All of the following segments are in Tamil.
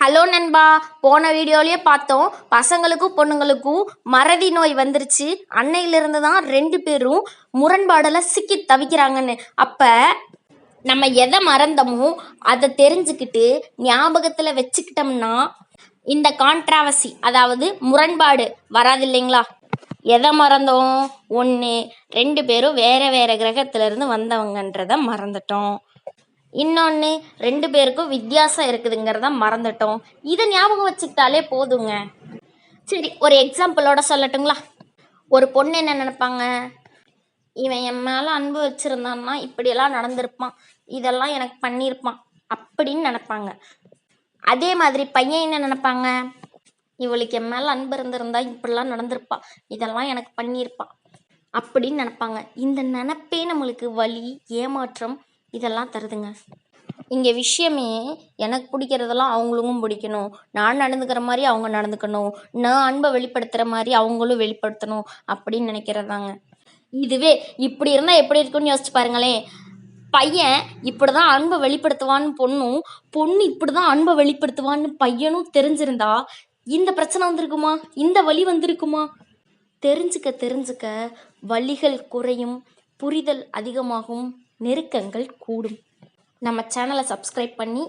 ஹலோ நண்பா. போன வீடியோலேயே பார்த்தோம். பசங்களுக்கும் பொண்ணுங்களுக்கும் மறதி நோய் வந்துருச்சு. அன்னையிலிருந்து தான் ரெண்டு பேரும் முரண்பாடில் சிக்கி தவிக்கிறாங்கன்னு. அப்போ நம்ம எதை மறந்தோமோ அதை தெரிஞ்சுக்கிட்டு ஞாபகத்தில் வச்சுக்கிட்டோம்னா இந்த கான்ட்ராவசி அதாவது முரண்பாடு வராது இல்லைங்களா? எதை மறந்தோம்? ஒன்று ரெண்டு பேரும் வேறு வேறு கிரகத்திலேருந்து வந்தவங்கன்றத மறந்துட்டோம். இன்னொன்று ரெண்டு பேருக்கும் வித்தியாசம் இருக்குதுங்கிறத மறந்துட்டோம். இதை ஞாபகம் வச்சுக்கிட்டாலே போதுங்க. சரி ஒரு எக்ஸாம்பிளோட சொல்லட்டுங்களா? ஒரு பொண்ணு என்ன நினைப்பாங்க? இவன் என் மேலே அன்பு வச்சுருந்தான்னா இப்படியெல்லாம் நடந்திருப்பான். இதெல்லாம் எனக்கு பண்ணியிருப்பான் அப்படின்னு நினைப்பாங்க. அதே மாதிரி பையன் என்ன நினைப்பாங்க? இவளுக்கு என் மேலே அன்பு இருந்திருந்தா இப்படிலாம் நடந்திருப்பா. இதெல்லாம் எனக்கு பண்ணியிருப்பான் அப்படின்னு நினைப்பாங்க. இந்த நினப்பே நம்மளுக்கு வலி ஏமாற்றம் இதெல்லாம் தருதுங்க. இங்கே விஷயமே எனக்கு பிடிக்கிறதெல்லாம் அவங்களுக்கும் பிடிக்கணும். நான் நடந்துக்கிற மாதிரி அவங்க நடந்துக்கணும். நான் அன்பை வெளிப்படுத்துகிற மாதிரி அவங்களும் வெளிப்படுத்தணும் அப்படின்னு நினைக்கிறதாங்க. இதுவே இப்படி இருந்தால் எப்படி இருக்குன்னு யோசிச்சு பாருங்களேன். பையன் இப்படி தான் அன்பை வெளிப்படுத்துவான்னு பொண்ணும் பொண்ணு இப்படி தான் அன்பை வெளிப்படுத்துவான்னு பையனும் தெரிஞ்சிருந்தா இந்த பிரச்சனை வந்திருக்குமா? இந்த வலி வந்திருக்குமா? தெரிஞ்சுக்க தெரிஞ்சுக்க வழிகள் குறையும் புரிதல் அதிகமாகும். நெருக்கங்கள் கூடும். நம்ம சேனலை சப்ஸ்கிரைப் பண்ணி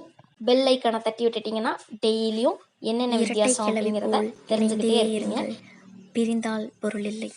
பெல் ஐக்கனை தட்டி விட்டுட்டிங்கன்னா டெய்லியும் என்னென்ன வித்தியாசம் அப்படிங்கிறத தெரிஞ்சுக்கிட்டே இருப்பீங்க. பிரிந்தால் பொருள் இல்லை.